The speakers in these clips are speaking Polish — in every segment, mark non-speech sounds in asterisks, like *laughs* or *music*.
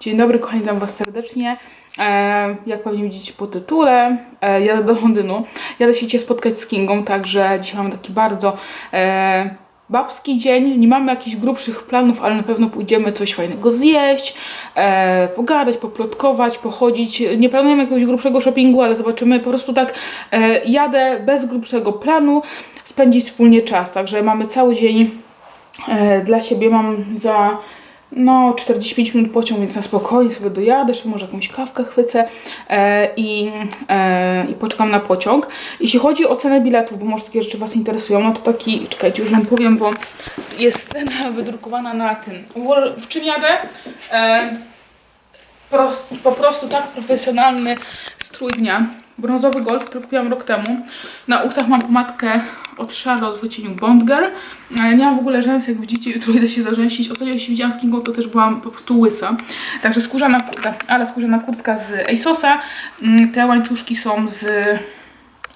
Dzień dobry, kochani, witam Was serdecznie. E, jak pewnie widzicie po tytule, e, jadę do Londynu. Jadę się dzisiaj spotkać z Kingą, także dzisiaj mamy taki bardzo e, babski dzień. Nie mamy jakichś grubszych planów, ale na pewno pójdziemy coś fajnego zjeść, e, pogadać, poplotkować, pochodzić. Nie planujemy jakiegoś grubszego shoppingu, ale zobaczymy. Po prostu tak e, jadę bez grubszego planu, spędzić wspólnie czas. Także mamy cały dzień e, dla siebie. Mam za no 45 minut pociąg, więc na spokojnie sobie dojadę, jeszcze może jakąś kawkę chwycę e, i, e, i poczekam na pociąg. Jeśli chodzi o cenę biletów, bo może takie rzeczy Was interesują, no to taki, czekajcie, już Wam powiem, bo jest cena *laughs* wydrukowana na tym. W czym jadę? E, prost, po prostu tak profesjonalny strój dnia. Brązowy golf, który kupiłam rok temu. Na ustach mam pomadkę od Charlotte w wycieniu Bond Girl. E, Nie mam w ogóle rzęs, jak widzicie, jutro idę się zarzęsić. Ostatnio jak się widziałam z Kingą, to też byłam po prostu łysa. Także skórzana kurtka, ale skórzana kurtka z ASOSa. Mm, Te łańcuszki są z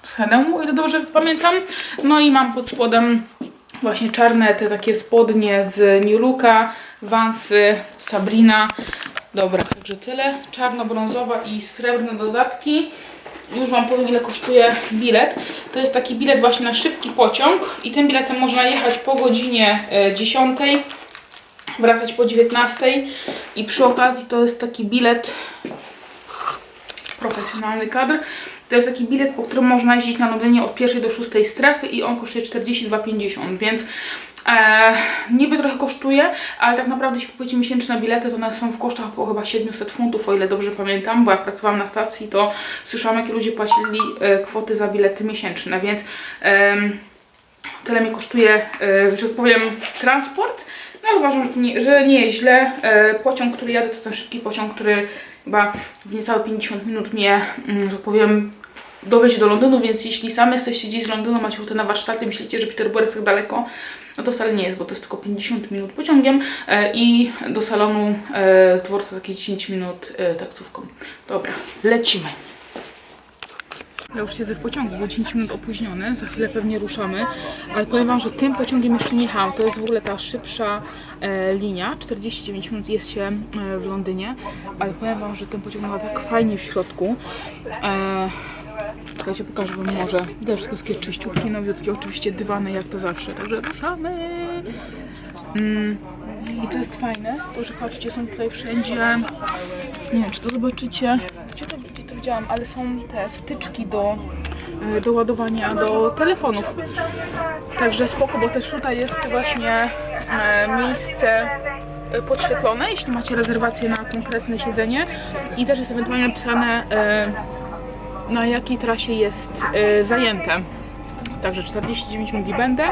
z H&M, o ile dobrze pamiętam. No i mam pod spodem właśnie czarne te takie spodnie z New Looka, Vansy, Sabrina. Dobra, także tyle. Czarno-brązowa i srebrne dodatki. Już Wam powiem ile kosztuje bilet. To jest taki bilet właśnie na szybki pociąg i tym biletem można jechać po godzinie e, 10, wracać po 19 i przy okazji to jest taki bilet profesjonalny kadr. To jest taki bilet, po którym można jeździć na Londynie od pierwszej do szóstej strefy i on kosztuje 42,50, więc e, niby trochę kosztuje, ale tak naprawdę jeśli kupujecie miesięczne bilety, to one są w kosztach około chyba 700 funtów, o ile dobrze pamiętam, bo jak pracowałam na stacji, to słyszałam, jakie ludzie płacili e, kwoty za bilety miesięczne, więc em, tyle mi kosztuje, e, że tak powiem, transport. No ale uważam, że, nie, że nie jest źle. E, pociąg, który jadę, to ten szybki pociąg, który chyba w niecałe 50 minut mnie, mm, że tak powiem, dowieźć do Londynu, więc jeśli sami jesteście gdzieś z Londynu, macie ochotę na warsztaty, myślicie, że Peterborough jest tak daleko, no to wcale nie jest, bo to jest tylko 50 minut pociągiem e, i do salonu e, z dworca takie 10 minut e, taksówką. Dobra, lecimy. Ja już siedzę w pociągu, bo 10 minut opóźniony, za chwilę pewnie ruszamy, ale powiem Wam, że tym pociągiem jeszcze nie jechałam. To jest w ogóle ta szybsza e, linia, 49 minut jest się e, w Londynie, ale powiem Wam, że ten pociąg ma tak fajnie w środku. E, Czekajcie, pokażę Wam może. Widać wszystko takie czyściutkie, nowiutkie, oczywiście dywany jak to zawsze, także ruszamy. Mm. I to jest fajne, to że patrzcie, są tutaj wszędzie, nie wiem czy to zobaczycie, gdzie to, gdzie to widziałam, ale są te wtyczki do, e, do ładowania do telefonów. Także spoko, bo też tutaj jest właśnie e, miejsce e, podświetlone, jeśli macie rezerwację na konkretne siedzenie i też jest ewentualnie napisane na jakiej trasie jest e, zajęte. Także 49 minut będę.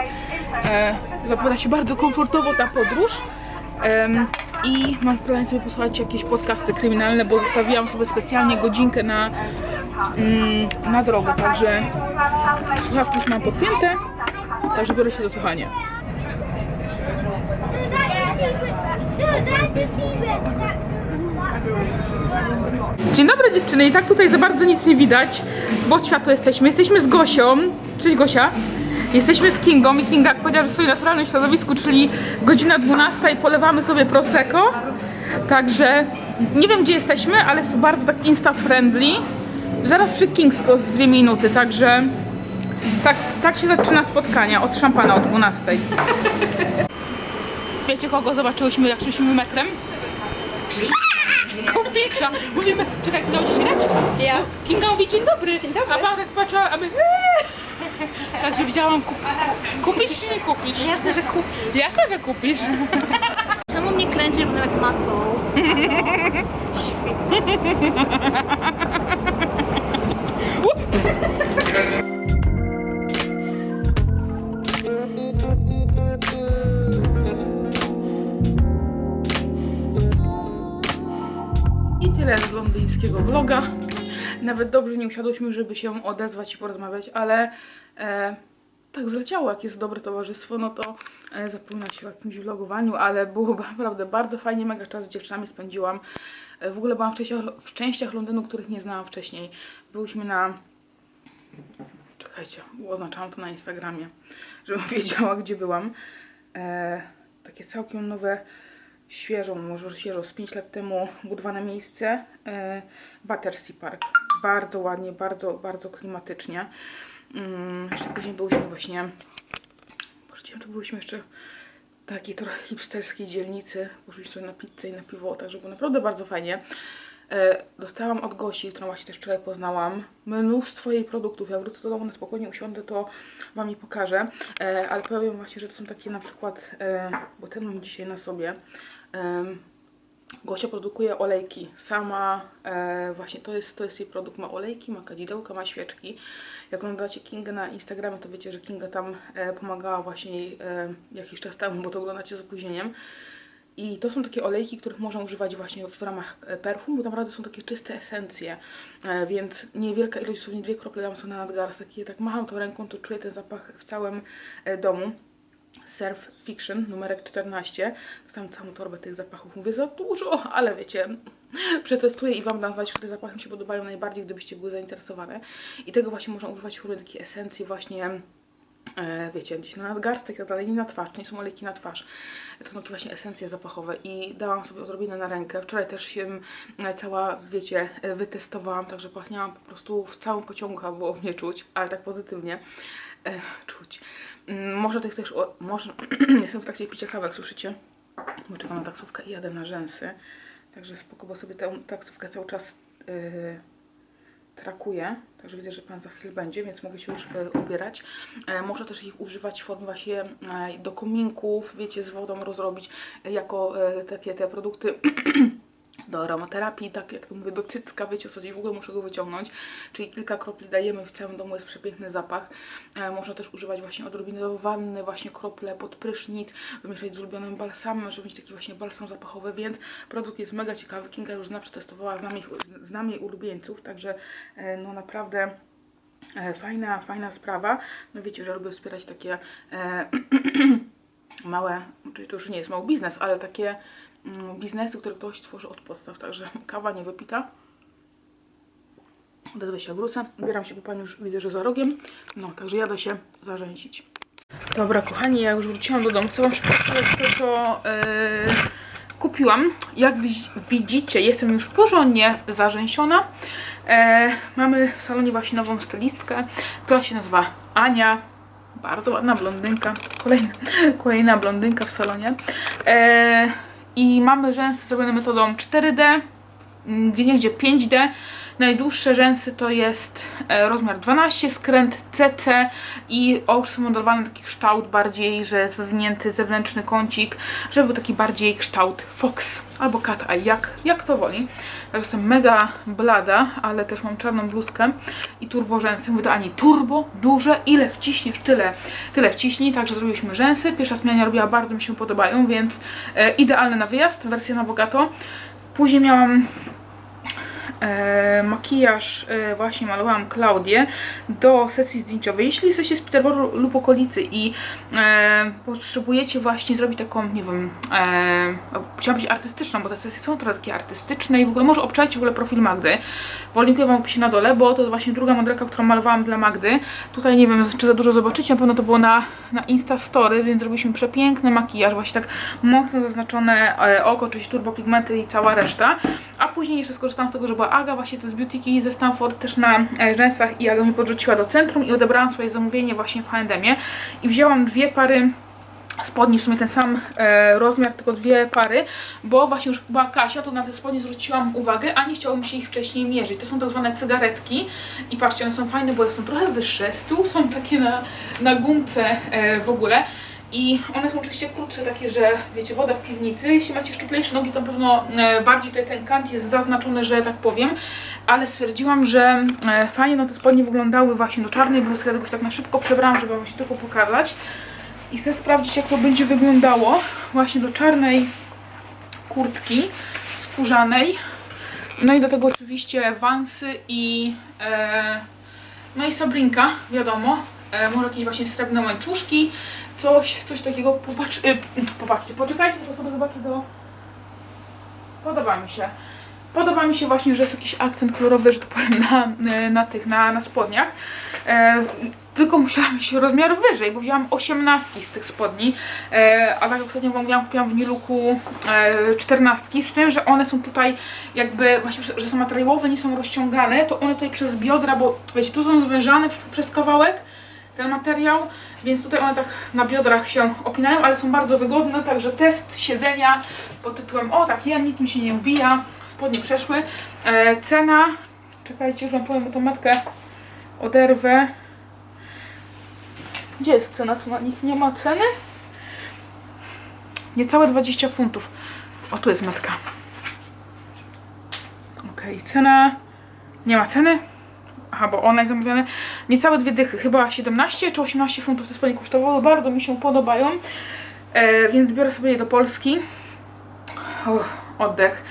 E, zapowiada się bardzo komfortowo ta podróż. Em, I mam w planie sobie posłuchać jakieś podcasty kryminalne, bo zostawiłam sobie specjalnie godzinkę na, mm, na drogę. Także słuchawki już mam podpięte, także biorę się za słuchanie. Dzień dobry dziewczyny, i tak tutaj za bardzo nic nie widać, bo od światła jesteśmy. Jesteśmy z Gosią. Cześć Gosia. Jesteśmy z Kingą i Kinga powiedziała, że w swoim naturalnym środowisku, czyli godzina 12 polewamy sobie Prosecco. Także nie wiem gdzie jesteśmy, ale jest to bardzo tak insta-friendly. Zaraz przy King's Cross dwie minuty, także tak, tak się zaczyna spotkania od szampana o 12. Wiecie kogo zobaczyłyśmy jak szliśmy metrem? Kompisa! Mówimy, czekaj, Kinga będzie się dać? Ja. Kinga mówi dzień dobry. Dzień dobry. A Bartek patrzyła, a my... *laughs* Także widziałam, kup... kupisz czy nie kupisz? Jasne, że kupisz. Jasne, że kupisz. *laughs* Czemu mnie kręcisz, bo tak matą? *laughs* I londyńskiego vloga. Nawet dobrze nie usiadłyśmy, żeby się odezwać i porozmawiać, ale e, tak zleciało, jak jest dobre towarzystwo, no to e, zapomina się o jakimś vlogowaniu, ale było *laughs* naprawdę bardzo fajnie, mega czas z dziewczynami spędziłam. E, w ogóle byłam w częściach, w częściach Londynu, których nie znałam wcześniej. Byłyśmy na... Czekajcie, oznaczałam to na Instagramie, żebym *laughs* wiedziała, gdzie byłam. E, takie całkiem nowe świeżą, może świeżą, z 5 lat temu budowane miejsce e, Battersea Park. Bardzo ładnie, bardzo, bardzo klimatycznie. Mm, jeszcze później byliśmy właśnie, Poczekajcie, to byliśmy jeszcze takiej trochę hipsterskiej dzielnicy. Poszliśmy sobie na pizzę i na piwo, także było naprawdę bardzo fajnie. E, dostałam od Gosi, którą właśnie też wczoraj poznałam, mnóstwo jej produktów. Jak wrócę do domu na spokojnie usiądę, to Wam je pokażę. E, ale powiem właśnie, że to są takie na przykład, bo ten mam dzisiaj na sobie. Gosia produkuje olejki. Sama e, właśnie to jest, to jest jej produkt. Ma olejki, ma kadzidełka, ma świeczki. Jak oglądacie Kingę na Instagramie, to wiecie, że Kinga tam e, pomagała właśnie jej e, jakiś czas temu, bo to oglądacie z opóźnieniem. I to są takie olejki, których można używać właśnie w ramach e, perfum, bo naprawdę są takie czyste esencje, e, więc niewielka ilość, dosłownie dwie krople dam sobie na nadgarstek i tak macham tą ręką, to czuję ten zapach w całym e, domu. Surf Fiction, numerek 14. Dostałam całą torbę tych zapachów. Mówię za dużo, ale wiecie, *laughs* przetestuję i Wam dam znać, które zapachy mi się podobają najbardziej, gdybyście były zainteresowane. I tego właśnie można używać w różnych takich esencji właśnie e, wiecie, gdzieś na nadgarstek i tak dalej, nie na twarz, to nie są olejki na twarz. To są takie właśnie esencje zapachowe i dałam sobie odrobinę na rękę. Wczoraj też się e, cała, wiecie, e, wytestowałam, także pachniałam po prostu w całym pociągu, a było mnie czuć, ale tak pozytywnie czuć. Mm, Może tych też, o, może, *clears throat* jestem w trakcie picia kawek, słyszycie? Bo czekam na taksówkę i jadę na rzęsy. Także spoko, bo sobie tę taksówkę cały czas yy, trakuję. Także widzę, że Pan za chwilę będzie, więc mogę się już e, ubierać. E, można też ich używać w formie właśnie e, do kominków, wiecie, z wodą rozrobić jako e, takie te produkty *clears throat* do aromaterapii, tak jak to mówię, do cycka, wiecie o co w ogóle muszę go wyciągnąć, czyli kilka kropli dajemy, w całym domu jest przepiękny zapach. E, można też używać właśnie odrobiny do wanny, właśnie krople pod prysznic, wymieszać z ulubionym balsamem, żeby mieć taki właśnie balsam zapachowy, więc produkt jest mega ciekawy, Kinga już zna, przetestowała, znam, ich, znam jej ulubieńców, także e, no naprawdę e, fajna, fajna sprawa. No wiecie, że lubię wspierać takie e, *clears throat* małe, czyli to już nie jest mały biznes, ale takie mm, biznesy, które ktoś tworzy od podstaw, także kawa nie wypita. Odezwę się, wrócę. Ubieram się, bo pani już widzę, że za rogiem. No, także jadę się zarzęsić. Dobra, kochani, ja już wróciłam do domu. Chcę Wam pokazać to, co yy, kupiłam. Jak wi- widzicie, jestem już porządnie zarzęsiona. E, mamy w salonie właśnie nową stylistkę, która się nazywa Ania. Bardzo ładna blondynka. Kolejna, *laughs* kolejna blondynka w salonie. E, I mamy rzęsy zrobione metodą 4D, mm, gdzie niegdzie 5D. Najdłuższe rzęsy to jest e, rozmiar 12, skręt CC i modelowane na taki kształt bardziej, że jest wywinięty zewnętrzny kącik, żeby był taki bardziej kształt fox albo cat eye, jak, jak to woli. Tak jestem mega blada, ale też mam czarną bluzkę i turbo rzęsy. Mówię do Ani, turbo, duże, ile wciśniesz, tyle, tyle wciśnij. Także zrobiliśmy rzęsy. Pierwsza zmiana robiła, bardzo mi się podobają, więc e, idealne na wyjazd, wersja na bogato. Później miałam e, makijaż, e, właśnie malowałam Klaudię do sesji zdjęciowej. Jeśli jesteście z Peterboru lub okolicy i e, potrzebujecie właśnie zrobić taką, nie wiem, e, chciałam być artystyczną, bo te sesje są trochę takie artystyczne i w ogóle może obczajcie w ogóle profil Magdy. Polinkuję Wam w opisie na dole, bo to jest właśnie druga modelka, którą malowałam dla Magdy. Tutaj nie wiem, czy za dużo zobaczycie, na pewno to było na, na Insta Story, więc zrobiliśmy przepiękny makijaż, właśnie tak mocno zaznaczone e, oko, oczywiście turbopigmenty i cała reszta. A później jeszcze skorzystałam z tego, że była Aga właśnie to z Beautyki ze Stanford też na e, rzęsach i Aga mi podrzuciła do centrum i odebrałam swoje zamówienie właśnie w H&M-ie i wzięłam dwie pary spodni, w sumie ten sam e, rozmiar, tylko dwie pary, bo właśnie już była Kasia, to na te spodnie zwróciłam uwagę, a nie chciało mi się ich wcześniej mierzyć. To są tak zwane cygaretki i patrzcie, one są fajne, bo są trochę wyższe, z tyłu są takie na, na gumce e, w ogóle. I one są oczywiście krótsze, takie, że wiecie, woda w piwnicy. Jeśli macie szczuplejsze nogi, to na pewno e, bardziej tutaj ten kant jest zaznaczony, że tak powiem. Ale stwierdziłam, że e, fajnie no te spodnie wyglądały właśnie do czarnej bluzki, dlatego się tak na szybko przebrałam, żeby wam się tylko pokazać. I chcę sprawdzić, jak to będzie wyglądało właśnie do czarnej kurtki skórzanej. No i do tego oczywiście wansy i e, no i sabrinka, wiadomo. E, może jakieś właśnie srebrne łańcuszki, coś, coś takiego. Popatrz, y, popatrzcie, poczekajcie, to sobie zobaczę do... Podoba mi się. Podoba mi się właśnie, że jest jakiś akcent kolorowy, że to powiem, na, na tych, na, na spodniach. E, tylko musiałam iść rozmiar wyżej, bo wzięłam 18 z tych spodni, e, a tak ostatnio mówiłam, kupiłam w Niluku e, 14, z tym, że one są tutaj jakby, właśnie, że- są materiałowe, nie są rozciągane, to one tutaj przez biodra, bo wiecie, tu są zwężane przez kawałek, ten materiał, więc tutaj one tak na biodrach się opinają, ale są bardzo wygodne, także test siedzenia pod tytułem o tak, ja nic mi się nie wbija, spodnie przeszły. E, cena, czekajcie, już wam powiem, bo tą metkę oderwę. Gdzie jest cena? Tu na nich nie ma ceny? Niecałe 20 funtów. O, tu jest metka. Okej, cena... Nie ma ceny? Aha, bo one zamówione niecałe dwie dychy, chyba 17 czy 18 funtów te spodnie kosztowały, bardzo mi się podobają, e, więc biorę sobie je do Polski. Uff, oddech.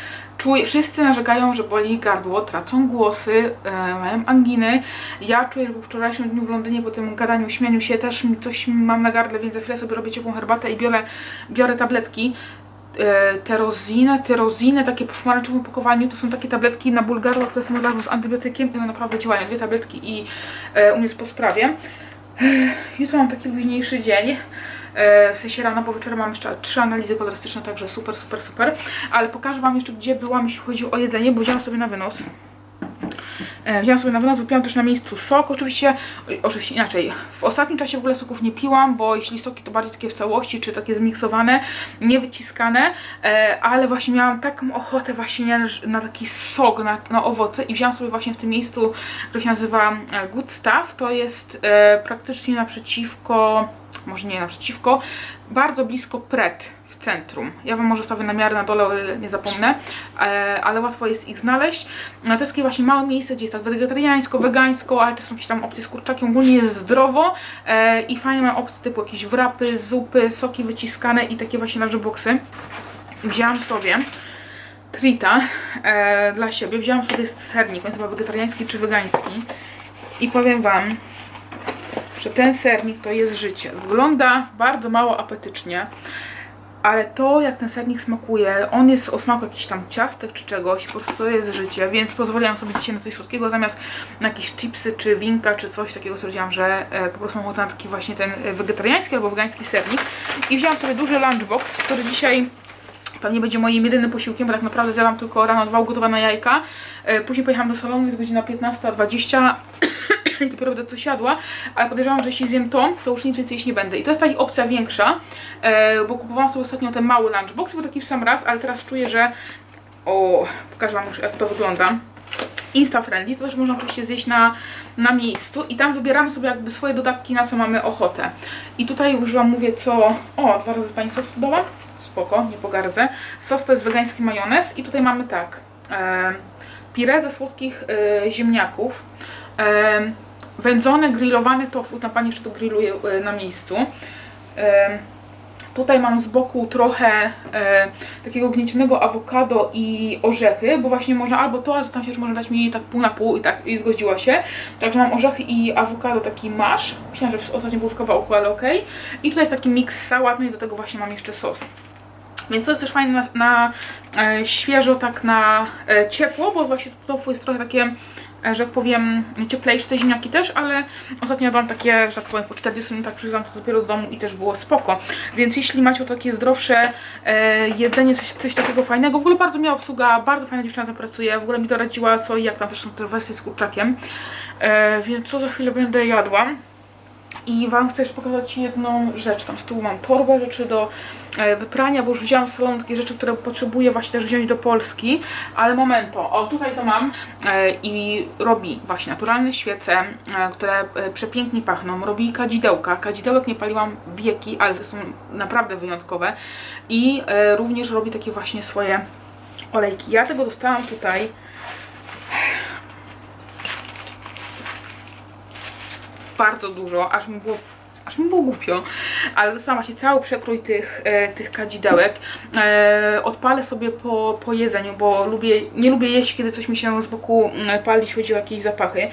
Czuję, wszyscy narzekają, że boli gardło, tracą głosy, e, mają anginy. Ja czuję, że po wczorajszym dniu w Londynie, po tym gadaniu, śmianiu się, też coś mam na gardle, więc za chwilę sobie robię ciepłą herbatę i biorę, biorę tabletki. E, Terozinę, tyrozinę, takie w pomarańczowym opakowaniu, to są takie tabletki na ból gardła, które są od razu z antybiotykiem i one naprawdę działają. Dwie tabletki i e, u mnie jest po sprawie. Jutro mam taki luźniejszy dzień. E, W sensie rano, bo wieczorem mam jeszcze trzy analizy kolorystyczne, także super, super, super. Ale pokażę Wam jeszcze, gdzie byłam, jeśli chodzi o jedzenie, bo wziąłam sobie na wynos. E, Wziąłam sobie na wynos, wypiłam też na miejscu sok. Oczywiście, oczywiście inaczej. W ostatnim czasie w ogóle soków nie piłam, bo jeśli soki to bardziej takie w całości, czy takie zmiksowane, nie wyciskane, e, ale właśnie miałam taką ochotę właśnie na, taki sok, na, na owoce i wziąłam sobie właśnie w tym miejscu, które się nazywa Good Stuff. To jest praktycznie naprzeciwko, może nie naprzeciwko, bardzo blisko Pret w centrum. Ja Wam może stawię namiary na dole, nie zapomnę, e, ale łatwo jest ich znaleźć. No, to jest takie właśnie małe miejsce, gdzie jest tak wegetariańsko, wegańsko, ale też są jakieś tam opcje z kurczakiem, ogólnie jest zdrowo e, i fajnie ma opcje typu jakieś wrapy, zupy, soki wyciskane i takie właśnie lunchboxy. Wzięłam sobie trita e, dla siebie, wzięłam sobie sernik, on jest chyba wegetariański czy wegański i powiem Wam, że ten sernik to jest życie. Wygląda bardzo mało apetycznie, ale to jak ten sernik smakuje, on jest o smaku jakichś tam ciastek czy czegoś, po prostu to jest życie, więc pozwoliłam sobie dzisiaj na coś słodkiego zamiast na jakieś chipsy czy winka czy coś takiego stwierdziłam, że e, po prostu mam ochotę na taki właśnie ten e, wegetariański albo wegański sernik i wzięłam sobie duży lunchbox, który dzisiaj Pewnie będzie moim jedynym posiłkiem, bo tak naprawdę zjadłam tylko rano dwa ugotowane jajka. E, Później pojechałam do salonu, jest godzina 15.20 *coughs* i dopiero będę coś jadła, ale podejrzewam, że jeśli zjem to, to już nic więcej jeść nie będę. I to jest taka opcja większa, e, bo kupowałam sobie ostatnio ten mały lunchbox, był taki w sam raz, ale teraz czuję, że... O, pokażę Wam już jak to wygląda. Insta friendly, to też można oczywiście zjeść na, na miejscu i tam wybieramy sobie jakby swoje dodatki, na co mamy ochotę. I tutaj już Wam mówię co... O, dwa razy Pani sos dodała? Spoko, nie pogardzę. Sos to jest wegański majonez i tutaj mamy tak. E, pire ze słodkich e, ziemniaków. E, wędzone, grillowane tofu, tam Pani jeszcze to grilluje e, na miejscu. E, Tutaj mam z boku trochę e, takiego gniecionego awokado i orzechy, bo właśnie można albo to, a tam się, że można dać mi tak pół na pół i tak i zgodziła się. Także mam orzechy i awokado taki masz. Myślałam, że ostatnio był w kawałku, ale okej. I tutaj jest taki miks sałat, no i do tego właśnie mam jeszcze sos. Więc to jest też fajne na, na e, świeżo, tak na e, ciepło, bo właśnie tofu jest trochę takie, e, że jak powiem, cieplejsze, te ziemniaki też, ale ostatnio jadłam takie, że tak powiem, po 40 minutach przyjechałam to dopiero do domu i też było spoko. Więc jeśli macie takie zdrowsze e, jedzenie, coś, coś takiego fajnego, w ogóle bardzo miła obsługa, bardzo fajna dziewczyna tam pracuje, w ogóle mi doradziła co i jak tam też są te wersje z kurczakiem. E, więc co za chwilę będę jadła. I Wam chcę jeszcze pokazać jedną rzecz. Tam z tyłu mam torbę rzeczy do e, wyprania, bo już wzięłam z salonu takie rzeczy, które potrzebuję właśnie też wziąć do Polski. Ale momento, o tutaj to mam e, i robi właśnie naturalne świece, e, które przepięknie pachną. Robi kadzidełka. Kadzidełek nie paliłam wieki, ale to są naprawdę wyjątkowe. I również robi takie właśnie swoje olejki. Ja tego dostałam tutaj bardzo dużo, aż mi było, aż mi było głupio, ale dostałam właśnie cały przekrój tych, e, tych kadzidełek. E, odpalę sobie po, po jedzeniu, bo lubię, nie lubię jeść, kiedy coś mi się z boku mm, pali, jeśli chodzi o jakieś zapachy,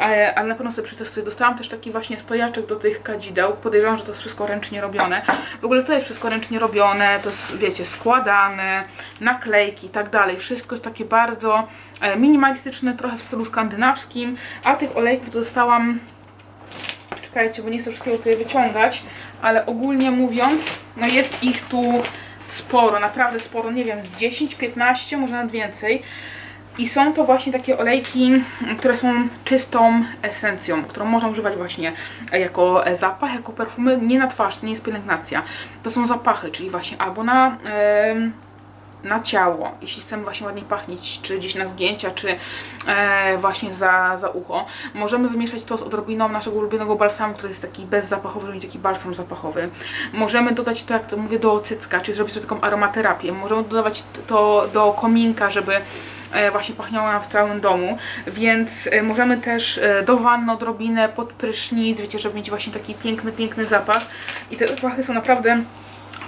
e, ale na pewno sobie przetestuję. Dostałam też taki właśnie stojaczek do tych kadzideł, podejrzewam, że to jest wszystko ręcznie robione. W ogóle tutaj wszystko ręcznie robione, to jest, wiecie, składane, naklejki i tak dalej. Wszystko jest takie bardzo e, minimalistyczne, trochę w stylu skandynawskim, a tych olejków dostałam czekajcie, bo nie chcę wszystkiego tutaj wyciągać, ale ogólnie mówiąc, no jest ich tu sporo, naprawdę sporo, nie wiem, z 10, 15, może nawet więcej. I są to właśnie takie olejki, które są czystą esencją, którą można używać właśnie jako zapach, jako perfumy, nie na twarz, to nie jest pielęgnacja. To są zapachy, czyli właśnie albo na, em, na ciało, jeśli chcemy właśnie ładnie pachnieć, czy gdzieś na zgięcia, czy e, właśnie za, za ucho. Możemy wymieszać to z odrobiną naszego ulubionego balsamu, który jest taki bezzapachowy, czyli taki balsam zapachowy. Możemy dodać to, jak to mówię, do cycka, czyli zrobić sobie taką aromaterapię. Możemy dodawać to do kominka, żeby e, właśnie pachniało nam w całym domu, więc e, możemy też e, do wanny odrobinę, pod prysznic, wiecie, żeby mieć właśnie taki piękny, piękny zapach i te zapachy są naprawdę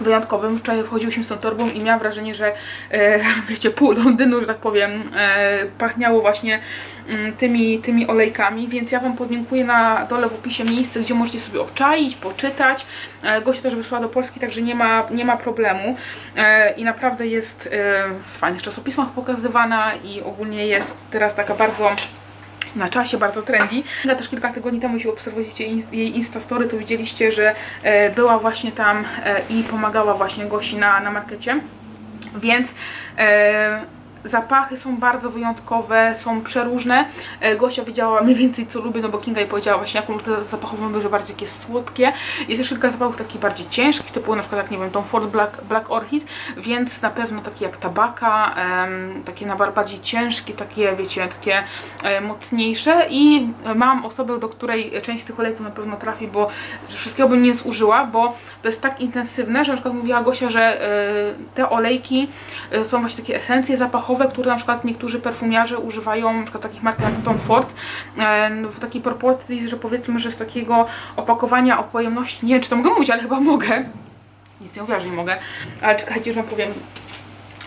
wyjątkowym. Wczoraj wchodziłyśmy z tą torbą i miałam wrażenie, że e, *laughs* wiecie, pół Londynu, że tak powiem, e, pachniało właśnie mm, tymi, tymi olejkami, więc ja Wam podlinkuję na dole w opisie miejsce, gdzie możecie sobie obczaić, poczytać. E, Gosia też wysłała do Polski, także nie ma, nie ma problemu e, i naprawdę jest e, w fajnych czasopismach pokazywana i ogólnie jest teraz taka bardzo na czasie, bardzo trendy. Ja też kilka tygodni temu, jeśli ins- jej Instastory, to widzieliście, że e, była właśnie tam e, i pomagała właśnie Gosi na, na markecie. Więc e, zapachy są bardzo wyjątkowe, są przeróżne. E, Gosia wiedziała mniej więcej co lubię, no bo Kinga jej powiedziała właśnie jaką zapachową lubię, że bardziej takie słodkie. Jest też kilka zapachów takich bardziej ciężkich, typu na przykład jak nie wiem, Tom Ford Black, Black Orchid, więc na pewno takie jak tabaka, em, takie na bar- bardziej ciężkie, takie wiecie, takie e, mocniejsze i mam osobę, do której część tych olejków na pewno trafi, bo wszystkiego bym nie zużyła, bo to jest tak intensywne, że na przykład mówiła Gosia, że e, te olejki e, są właśnie takie esencje zapachowe, które na przykład niektórzy perfumiarze używają, na przykład takich mark jak Tom Ford, e, w takiej proporcji, że powiedzmy, że z takiego opakowania o pojemności, nie wiem czy to mogę mówić, ale chyba mogę, nic nie mówiła, że nie mogę, ale czekajcie, że wam powiem,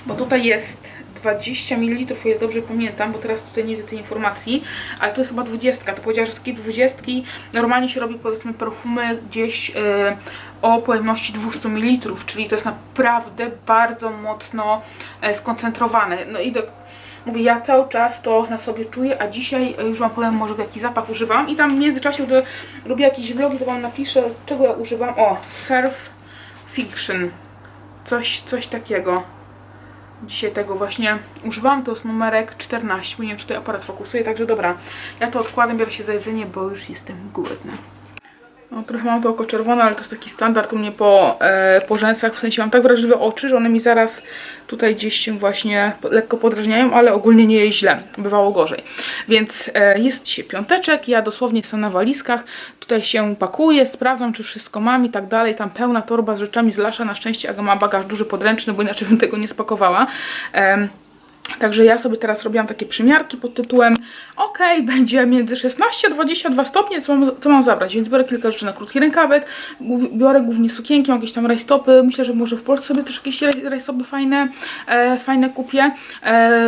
bo tutaj jest 20 ml, o ile dobrze pamiętam, bo teraz tutaj nie widzę tej informacji, ale to jest chyba 20. To powiedziała, że z takiej 20 normalnie się robi powiedzmy perfumy gdzieś e, o pojemności 200 ml, czyli to jest naprawdę bardzo mocno e, skoncentrowane. No i do, mówię, ja cały czas to na sobie czuję, a dzisiaj e, już wam powiem może jaki zapach używam i tam w międzyczasie, gdy robię jakieś vlogi, to wam napiszę czego ja używam. O, Surf Fiction. Coś, coś takiego. Dzisiaj tego właśnie używam, to jest numerek 14, bo nie wiem czy tutaj aparat fokusuje, także dobra. Ja to odkładam, biorę się za jedzenie, bo już jestem głodna. No, trochę mam to oko czerwone, ale to jest taki standard u mnie po, e, po rzęsach, w sensie mam tak wrażliwe oczy, że one mi zaraz tutaj gdzieś się właśnie lekko podrażniają, ale ogólnie nie jest źle, bywało gorzej. Więc e, jest dzisiaj piąteczek, ja dosłownie jestem na walizkach, tutaj się pakuję, sprawdzam czy wszystko mam i tak dalej, tam pełna torba z rzeczami z Lasza, na szczęście Aga ma bagaż duży podręczny, bo inaczej bym tego nie spakowała. Em, Także ja sobie teraz robiłam takie przymiarki pod tytułem ok, będzie między 16 a 22 stopnie, co mam, co mam zabrać, więc biorę kilka rzeczy na krótki rękawek, biorę głównie sukienki, jakieś tam rajstopy, myślę, że może w Polsce sobie też jakieś raj- rajstopy fajne, e, fajne kupię. E,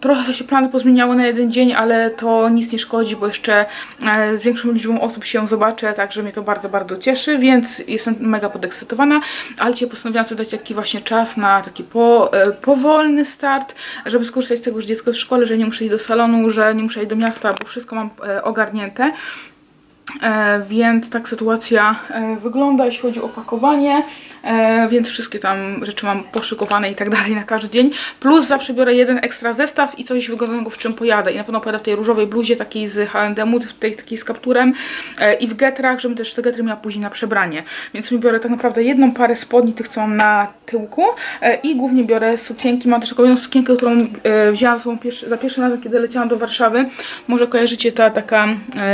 trochę się plany pozmieniały na jeden dzień, ale to nic nie szkodzi, bo jeszcze e, z większą liczbą osób się zobaczę, także mnie to bardzo, bardzo cieszy, więc jestem mega podekscytowana, ale dzisiaj postanowiłam sobie dać taki właśnie czas na taki po, e, powolny start, żeby skorzystać z tego, że dziecko w szkole, że nie muszę iść do salonu, że nie muszę iść do miasta, bo wszystko mam e, ogarnięte. E, więc tak sytuacja e, wygląda, jeśli chodzi o pakowanie, e, więc wszystkie tam rzeczy mam poszykowane i tak dalej na każdy dzień. Plus zawsze biorę jeden ekstra zestaw i coś wygodnego, w czym pojadę. I na pewno pojadę w tej różowej bluzie, takiej z H&M, w tej takiej z kapturem e, i w getrach, żebym też te getry miała później na przebranie. Więc mi biorę tak naprawdę jedną parę spodni, tych co mam na tyłku e, i głównie biorę sukienki. Mam też jedną sukienkę, którą wzięłam za pierwszym razem, kiedy leciałam do Warszawy. Może kojarzycie ta taka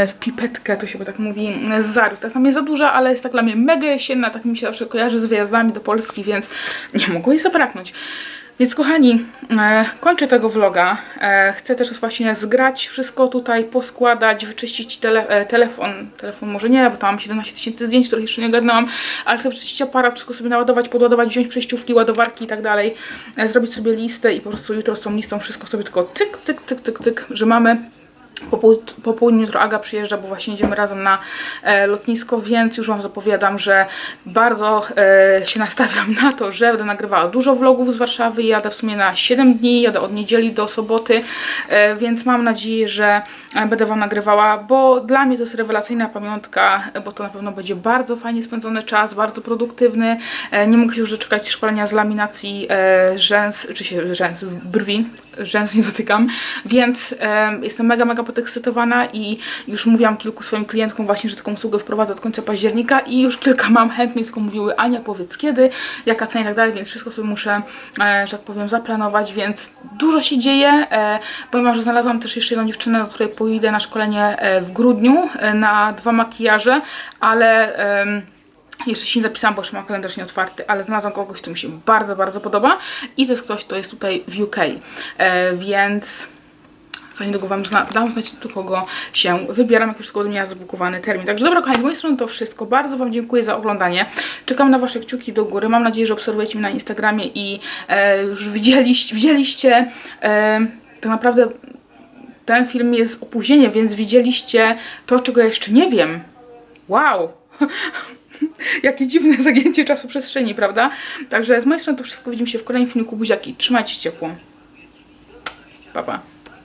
w pipetkę, to się tak mówi, z Zary. Ta jest za duża, ale jest tak dla mnie mega jesienna, tak mi się zawsze kojarzy z wyjazdami do Polski, więc nie mogło jej zabraknąć. Więc kochani, e, kończę tego vloga. E, chcę też właśnie zgrać wszystko tutaj, poskładać, wyczyścić tele, e, telefon. Telefon może nie, bo tam mam 17 tysięcy zdjęć, których jeszcze nie ogarnęłam, ale chcę wyczyścić aparat, wszystko sobie naładować, podładować, wziąć przejściówki, ładowarki i tak dalej. E, zrobić sobie listę i po prostu jutro z tą listą wszystko sobie tylko cyk, cyk, cyk, cyk, cyk, że mamy po, pół, po południu jutro Aga przyjeżdża, bo właśnie idziemy razem na e, lotnisko, więc już Wam zapowiadam, że bardzo e, się nastawiam na to, że będę nagrywała dużo vlogów z Warszawy. Jadę w sumie na 7 dni, jadę od niedzieli do soboty, e, więc mam nadzieję, że e, będę Wam nagrywała, bo dla mnie to jest rewelacyjna pamiątka, e, bo to na pewno będzie bardzo fajnie spędzony czas, bardzo produktywny. E, nie mogę się już doczekać szkolenia z laminacji e, rzęs, czy się rzęs, brwi, rzęs nie dotykam, więc em, jestem mega, mega podekscytowana i już mówiłam kilku swoim klientkom właśnie, że taką usługę wprowadzę od końca października i już kilka mam chętnych, tylko mówiły Ania powiedz kiedy, jaka cena i tak dalej, więc wszystko sobie muszę, e, że tak powiem, zaplanować, więc dużo się dzieje, e, wam, że znalazłam też jeszcze jedną dziewczynę, do której pójdę na szkolenie e, w grudniu na dwa makijaże, ale... jeszcze się nie zapisałam, bo jeszcze mam kalendarz nieotwarty, ale znalazłam kogoś, kto mi się bardzo, bardzo podoba i to jest ktoś, kto jest tutaj w UK, więc za niedługo Wam zna, dam znać, do kogo się wybieram, jak już tylko miała zabukowany termin. Także dobra, kochani, z mojej strony to wszystko. Bardzo Wam dziękuję za oglądanie. Czekam na Wasze kciuki do góry. Mam nadzieję, że obserwujecie mnie na Instagramie i e, już widzieliście, widzieliście e, tak naprawdę ten film jest z opóźnieniem, więc widzieliście to, czego jeszcze nie wiem. Wow! *laughs* Jakie dziwne *laughs* zagięcie czasu przestrzeni, prawda? Także z mojej strony to wszystko. Widzimy się w kolejnym filmiku. Buziaki. Trzymajcie się ciepło. Pa, pa.